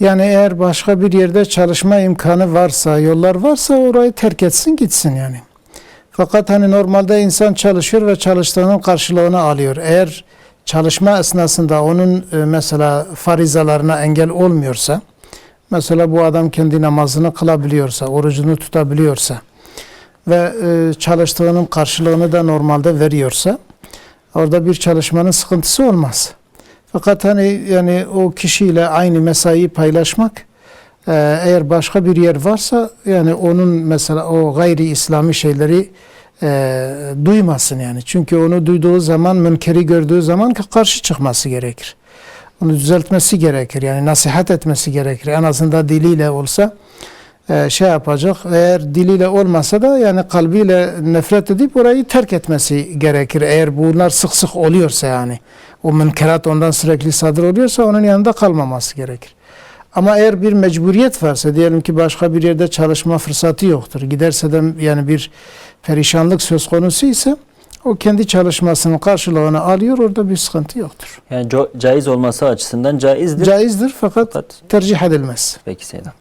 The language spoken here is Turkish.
Yani eğer başka bir yerde çalışma imkanı varsa, yollar varsa orayı terk etsin gitsin yani. Fakat hani normalde insan çalışıyor ve çalıştığının karşılığını alıyor. Eğer çalışma esnasında onun e, mesela farizalarına engel olmuyorsa, mesela bu adam kendi namazını kılabiliyorsa, orucunu tutabiliyorsa ve e, çalıştığının karşılığını da normalde veriyorsa, orada bir çalışmanın sıkıntısı olmaz. Fakat hani yani o kişiyle aynı mesaiyi paylaşmak e, eğer başka bir yer varsa yani onun mesela o gayri İslami şeyleri e, duymasın yani. Çünkü onu duyduğu zaman, münkeri gördüğü zaman karşı çıkması gerekir. Onu düzeltmesi gerekir. Yani nasihat etmesi gerekir. En azından diliyle olsa şey yapacak. Eğer diliyle olmasa da yani kalbiyle nefret edip orayı terk etmesi gerekir. Eğer bunlar sık sık oluyorsa yani. O münkerat ondan sürekli sadır oluyorsa onun yanında kalmaması gerekir. Ama eğer bir mecburiyet varsa diyelim ki başka bir yerde çalışma fırsatı yoktur. Giderse de yani bir perişanlık söz konusu ise o kendi çalışmasının karşılığını alıyor orada bir sıkıntı yoktur. Yani caiz olması açısından caizdir. Caizdir fakat Fakat tercih edilmez. peki Seyyidem.